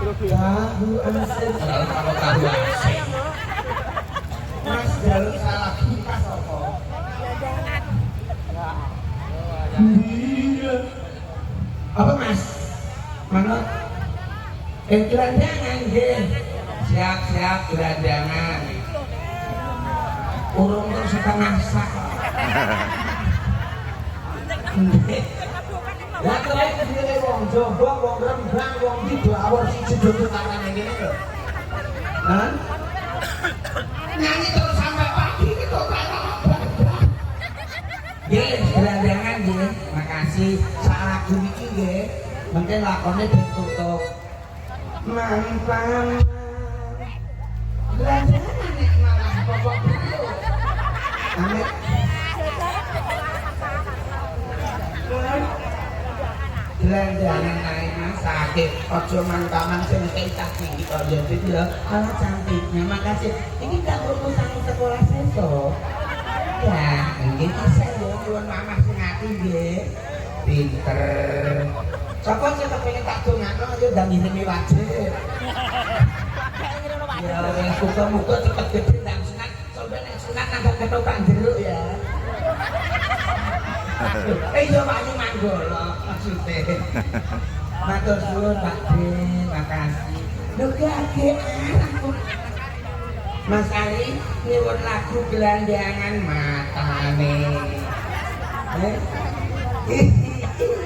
tahu asin. Kalau tahu asin. Mas jalur salah apa? Iya. Apa mas? Mana? Eh gelandangan nggih. Siap siap gelandangan. Urung terus setengah sak. Lah keren dhewe wong Jawa, wong Rembang, wong bodoh tuh tangan yang ini loh kan nyanyi terus sampai pagi itu kan ya berandangan ya makasih. Salah kuniki ya mungkin lakonnya ditutup mantan Gelandangan naik mas sakit. Ojo mantaman sing tak tinggi kok ya jadi ya. Kalau cantiknya makasih. Ini tak urusan sekolah sesok. Ya, nggih bisa ya nyuwun mamah sing ati nggih. Pinter. Sapa sing kepengin tak dongakno ayo ndang ngene wajib. Ya wis muga-muga cepet gede ndang sunat. Sampai nek sunat agak ketoprak jeruk ya. Eh yo Pak Manggolo maksude. Matur suwun Pak Den, makasih. Lho keadean aku. Mas Ali nyuwun lagu gelandangan matane. Eh?